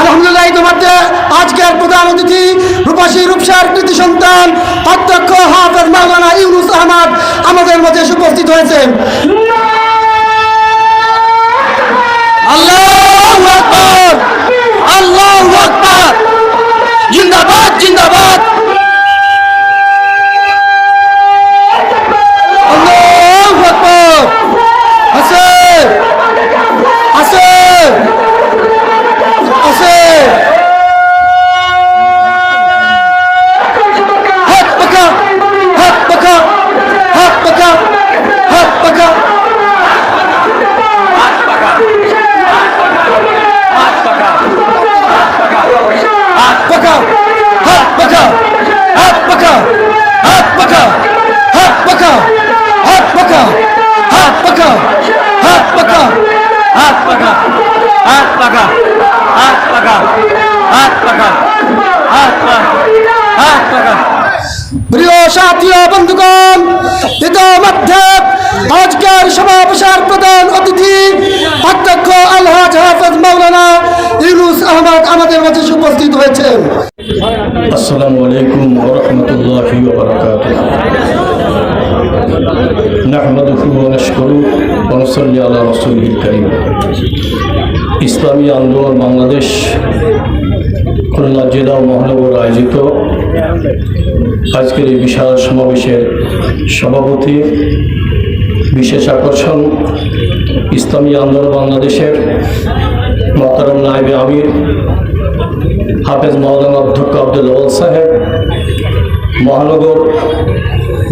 আলহামদুলিল্লাহ তোমাদের আজকের প্রধান অতিথি রূপাশী রূপসার কৃতি সন্তান, অধ্যক্ষ হাফেজ মাওলানা ইউনুস আহমদ আমাদের মধ্যে উপস্থিত হয়েছেন। আল্লাহ আল্লাহ জিন্দাবাদ জিন্দাবাদ! পাকা হাত পাকা হাত পাকা হাত পাকা হাত পাকা হাত পাকা প্রিয় সাথী বন্ধুগণ, ইতিমধ্যে আজকের সমাবেশের প্রধান অতিথি অধ্যক্ষ আলহাজ হাফেজ মাওলানা ইউনুস আহমদ আমাদের মাঝে উপস্থিত হয়েছেন। আসসালামু আলাইকুম ওবরাকাতুহ নাহমাদুহু ওয়া নাশকুরু ওয়া নুসাল্লি আলা রাসূলিল কারীম। ইসলামী আন্দোলন বাংলাদেশ, খুলনা জেলা মহানগর আয়োজিত। আজকের এই বিশাল সমাবেশের সভাপতি, বিশেষ আকর্ষণ ইসলামী আন্দোলন বাংলাদেশের মহতারম নায়েবে আমির, হাফেজ মাওলানা অধ্যক্ষ আব্দুল সাহেব মহানগর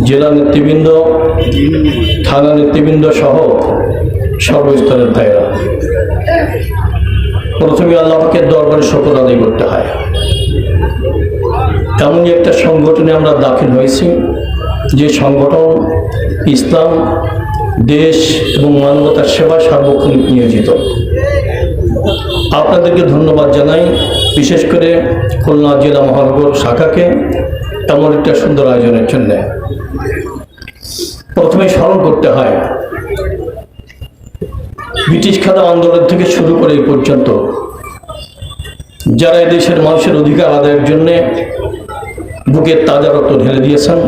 জেলা নেতৃবৃন্দ, থানা নেতৃবৃন্দ সহ সর্বস্তরের ভাইরা প্রথমে আল্লাহকে দরবারে শকর আদায় করতে হয়। এমনই একটা সংগঠনে আমরা দাখিল হয়েছি, যে সংগঠন ইসলাম, দেশ এবং মানবতার সেবা সার্বক্ষণিক নিয়োজিত। আপনাদেরকে ধন্যবাদ জানাই, বিশেষ করে খুলনা জেলা মহানগর শাখাকে। এমন একটা সুন্দর আয়োজনের জন্য। প্রথমে স্মরণ করতে হয়, ব্রিটিশ খাতা আন্দোলন থেকে শুরু করে এই পর্যন্ত, যারা দেশের মানুষের অধিকার আদায়ের জন্যে বুকের তাজা রক্ত ঢেলে দিয়েছেন,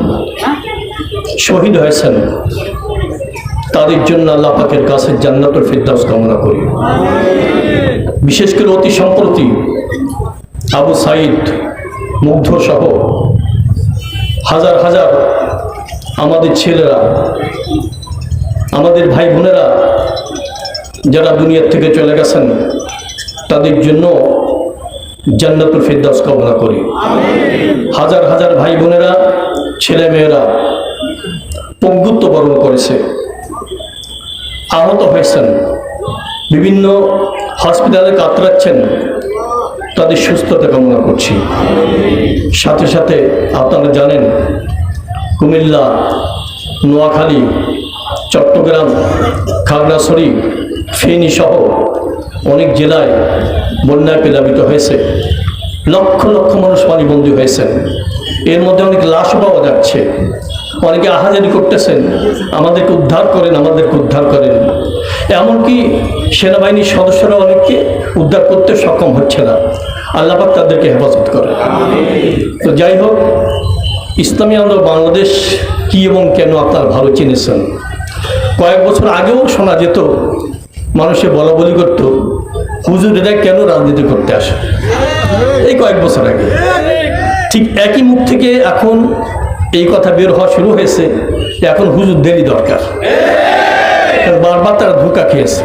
শহীদ হয়েছেন, তাদের জন্য আল্লাহ পাকের কাছে জান্নাতুল ফিরদাউস কামনা করি। বিশেষ করে অতি সম্প্রতি আবু সাইদ মুগ্ধ সহ হাজার হাজার আমাদের ছেলেরা, আমাদের ভাই বোনেরা যারা দুনিয়ার থেকে চলে গেছেন, তাদের জন্য জান্নাতুল ফিরদাউস কামনা করি। হাজার হাজার ভাই বোনেরা, ছেলে মেয়েরা পঙ্গুত্ব বরণ করেছে, আহত হয়েছেন, বিভিন্ন হসপিটালে কাতরাচ্ছেন তাদের সুস্থতা কামনা করছি। সাথে সাথে আপনারা জানেন, কুমিল্লা, নোয়াখালী, চট্টগ্রাম খাগড়াছড়ি ফেনী সহ অনেক জেলায় বন্যায় প্লাবিত হয়েছে। লক্ষ লক্ষ মানুষ পানিবন্দী হয়েছেন। এর মধ্যে অনেক লাশ পাওয়া যাচ্ছে। অনেকে আহাজারি করতেছেন, আমাদেরকে উদ্ধার করেন, আমাদেরকে উদ্ধার করেন। এমনকি সেনাবাহিনীর সদস্যরা অনেককে উদ্ধার করতে সক্ষম হচ্ছে না। আল্লাপাক তাদেরকে হেফাজত করে তো যাই হোক, ইসলামী আন্দোলন বাংলাদেশ কি এবং কেন আপনার ভালো চিনেছেন? কয়েক বছর আগেও শোনা যেত, মানুষে বলা বলি করতো হুজুরেরা কেন রাজনীতি করতে আসে? এই কয়েক বছর আগে। ঠিক একই মুখ থেকে এখন এই কথা বের হওয়া শুরু হয়েছে, এখন হুজুরদেরই দরকার। বারবার তারা ধোকা খেয়েছে।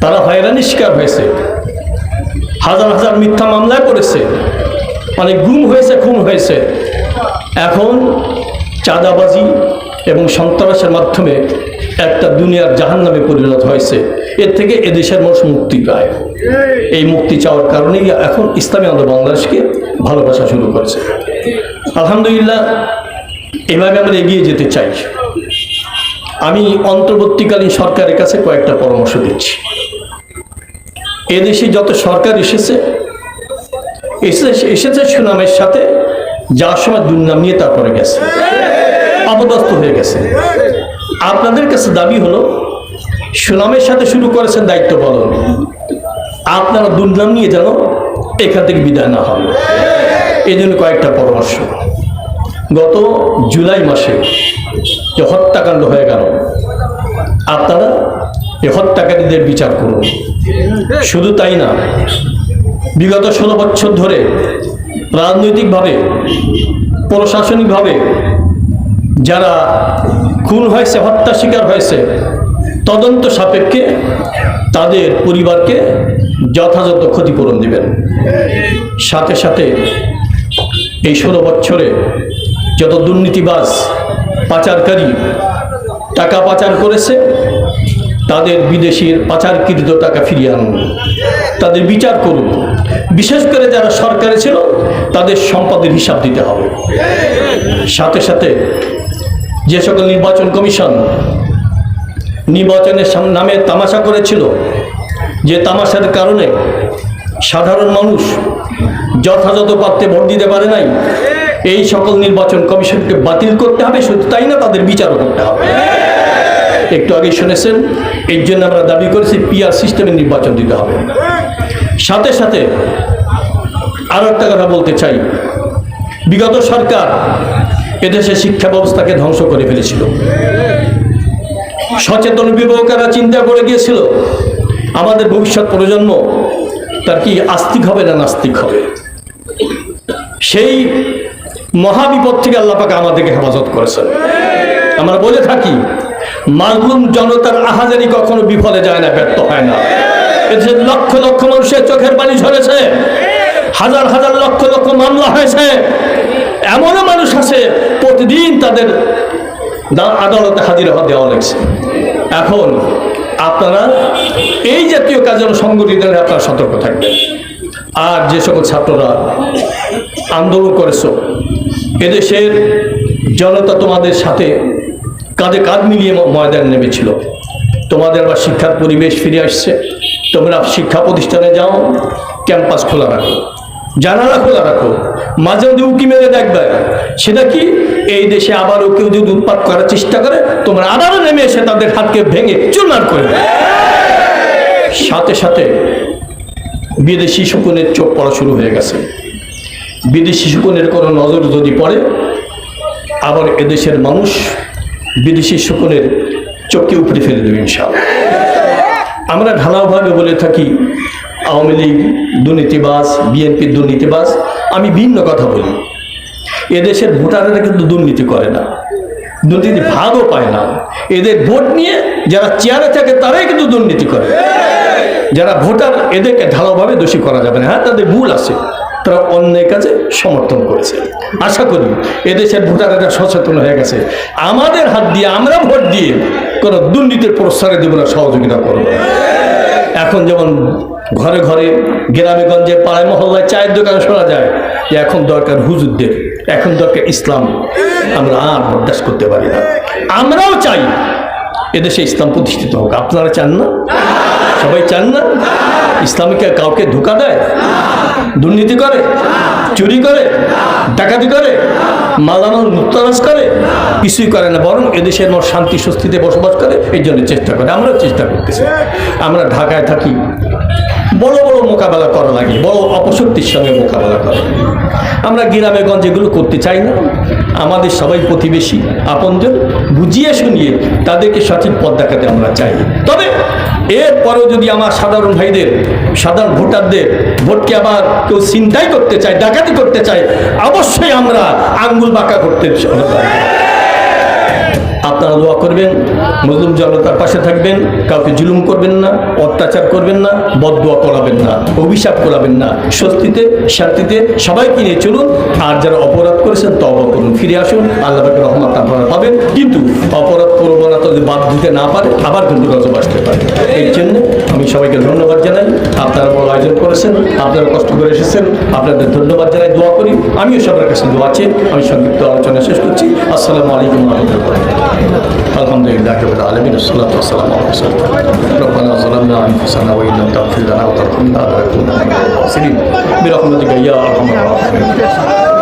তারা হয়রানি শিকার হয়েছে। হাজার হাজার মিথ্যা মামলায় পড়েছে। অনেক গুম হয়েছে, খুন হয়েছে। এখন চাঁদাবাজি এবং সন্ত্রাসের মাধ্যমে একটা দুনিয়ার জাহান নামে পরিণত হয়েছে। এর থেকে এদেশের মানুষ মুক্তি পায়। এই মুক্তি চাওয়ার কারণেই এখন ইসলামী আন্দোলন বাংলাদেশকে ভালোবাসা শুরু করেছে। আলহামদুলিল্লাহ, এভাবে আমরা এগিয়ে যেতে চাই। আমি অন্তর্বর্তীকালীন সরকারের কাছে কয়েকটা পরামর্শ দিচ্ছি। এদেশে যত সরকার এসেছে এসেছে সুনামের সাথে, যার সময় দুর্নাম নিয়ে তারপরে গেছে। অপদস্থ হয়ে গেছে। আপনাদের কাছে দাবি হলো, সুনামের সাথে শুরু করেছেন দায়িত্ব পালন। আপনারা দুর্নাম নিয়ে যেন এখান থেকে বিদায় না হন। জন্য কয়েকটা পরামর্শ। গত জুলাই মাসে যে হত্যাকাণ্ড হয়ে গেল, আপনারা এই হত্যাকারীদের বিচার করুন। শুধু তাই না, বিগত ষোলো বছর ধরে রাজনৈতিকভাবে, প্রশাসনিকভাবে যারা খুন হয়েছে, হত্যা শিকার হয়েছে, তদন্ত সাপেক্ষে তাদের পরিবারকে যথাযথ ক্ষতিপূরণ দিবেন। সাথে সাথে এই ষোলো বছরে যত দুর্নীতিবাজ পাচারকারী টাকা পাচার করেছে, তাদের বিদেশির পাচারকৃত টাকা ফিরিয়ে আনুন। তাদের বিচার করুন। বিশেষ করে যারা সরকারে ছিল, তাদের সম্পদের হিসাব দিতে হবে। সাথে সাথে যে সকল নির্বাচন কমিশন নির্বাচনের নামে তামাশা করেছিল, যে তামাশার কারণে সাধারণ মানুষ যথাযথ পাত্রে ভোট দিতে পারে নাই। এই সকল নির্বাচন কমিশনকে বাতিল করতে হবে, শুধু তাই না তাদের বিচারও করতে হবে। একটু আগে শুনেছেন, এর জন্য আমরা দাবি করেছি পিআর সিস্টেমে নির্বাচন দিতে হবে। সাথে সাথে আরও একটা কথা বলতে চাই। বিগত সরকার এদেশে শিক্ষা ব্যবস্থাকে ধ্বংস করে ফেলেছিল। সচেতন অভিভাবকেরা চিন্তা করে গিয়েছিল, আমাদের ভবিষ্যৎ প্রজন্ম তার কি আস্তিক হবে না নাস্তিক হবে। সেই মহাবিপদ থেকে আল্লাহ পাকে আমাদেরকে হেফাজত করেছেন। আমরা বলে থাকি মাজলুম জনতার আহাজারি কখনো বিফলে যায় না, ব্যর্থ হয় না। লক্ষ লক্ষ মানুষের চোখের পানি ঝরেছে, হাজার হাজার লক্ষ লক্ষ মামলা হয়েছে, এমনও মানুষ আছে, প্রতিদিন তাদের আদালতে হাজির হওয়া দেওয়া লাগছে। এখন আপনারা এই জাতীয় কাজের সংগঠিত আপনারা সতর্ক থাকবেন। আর যে সকল ছাত্ররা আন্দোলন করেছ, এদেশের জনতা তোমাদের সাথে কাঁধে কাঁধ মিলিয়ে ময়দান নেমেছিল। তোমাদের আবার শিক্ষার পরিবেশ ফিরে আসছে। তোমরা শিক্ষা প্রতিষ্ঠানে যাও, ক্যাম্পাস খোলা রাখো। জানালা খোলা রাখো। মাঝে মধ্যে উকি মেরে দেখবে। সেটা কি? এই দেশে আবারও কেউ যদি উৎপাত করার চেষ্টা করে, তোমরা আবারও নেমে এসে তাদের হাতকে ভেঙে চুরমার করে সাথে সাথে বিদেশি শকুনের চোখ পড়া শুরু হয়ে গেছে। বিদেশি শকুনের কোনো নজর যদি পড়ে, আবার এদেশের মানুষ বিদেশি শকুনের চোখকে উপরে ফেলে দেবে ইনশাআল্লাহ। আমরা ঢালাওভাবে বলে থাকি, আওয়ামী লীগ দুর্নীতিবাজ বিএনপির দুর্নীতিবাজ, আমি ভিন্ন কথা বলি। এদেশের ভোটাররা কিন্তু দুর্নীতি করে না। দুর্নীতি ভাগও পায় না। এদের ভোট নিয়ে যারা চেয়ারে থাকে, তারাই কিন্তু দুর্নীতি করে। যারা ভোটার, এদেরকে ঢালাওভাবে দোষী করা যাবে না। হ্যাঁ তাদের ভুল আছে। তারা অন্যায় কাজে সমর্থন করেছে। আশা করি এদেশের ভোটারেরা সচেতন হয়ে গেছে। আমাদের হাত দিয়ে আমরা ভোট দিয়ে কোনো দুর্নীতির প্রশ্রয় দেবো না, সহযোগিতা করব। এখন যেমন ঘরে ঘরে গ্রামে গঞ্জে পাড়ায়, মহল্লায় চায়ের দোকানে শোনা যায় যে এখন দরকার হুজুরদের, এখন দরকার ইসলাম। আমরা আর বরদাস্ত করতে পারি না। আমরাও চাই এদেশে ইসলাম প্রতিষ্ঠিত হোক। আপনারা চান না? সবাই চান না? ইসলামকে কাউকে ধোকা দেয়? দুর্নীতি করে? চুরি করে? ডাকাতি করে? মালামাল মুক্তারাজ করে? কিছুই করে না, বরং এদেশের মানুষ শান্তি, স্বস্তিতে বসবাস করে, এই জন্য চেষ্টা করে। আমরাও চেষ্টা করতেছি। আমরা ঢাকায় থাকি। বড় বড় মোকাবেলা করা লাগে, বড় অপশক্তির সঙ্গে মোকাবেলা করা। আমরা গ্রামে গঞ্জে এগুলো করতে চাই না। আমাদের সবাই প্রতিবেশী, আপনজন। বুঝিয়ে শুনিয়ে তাদেরকে সঠিক পথ দেখাতে আমরা চাই। তবে এরপরেও যদি আমার সাধারণ ভাইদের, সাধারণ ভোটারদের ভোটকে আবার কেউ চিন্তাই করতে চায়, ডাকাতি করতে চায়, অবশ্যই আমরা আঙ্গুল বাঁকা করতে আপনারা দোয়া করবেন মুসলিম জনতার পাশে থাকবেন, কাউকে জুলুম করবেন না অত্যাচার করবেন না বদুয়া করাবেন না, অভিশাপ করাবেন না। স্বস্তিতে, শান্তিতে সবাইকে নিয়ে চলুন, আর যারা অপরাধ করেছেন তব করুন। ফিরে আসুন, আল্লাহ রহমত আপনারা পাবেন। কিন্তু অপরাধ প্রবণতা যদি বাদ দিতে না পারে আবার কিন্তু রজব আসতে পারে। এর জন্য আমি সবাইকে ধন্যবাদ জানাই। আপনারা বড় আয়োজন করেছেন, আপনারা কষ্ট করে এসেছেন, আপনাদের ধন্যবাদ জানাই, দোয়া করি। আমিও সবার কাছে দোয়া আছে, আমি সংক্ষিপ্ত আলোচনা শেষ করছি। আসসালামু আলাইকুম আলহামদুলিল্লাহ আলমিন আসসালাম আসসালাম রহমান والسلام على رسول الله ربنا ظلمنا أنفسنا وإن لم تغفر لنا وترحمنا لنكونن من الخاسرين برحمتك يا أرحم الراحمين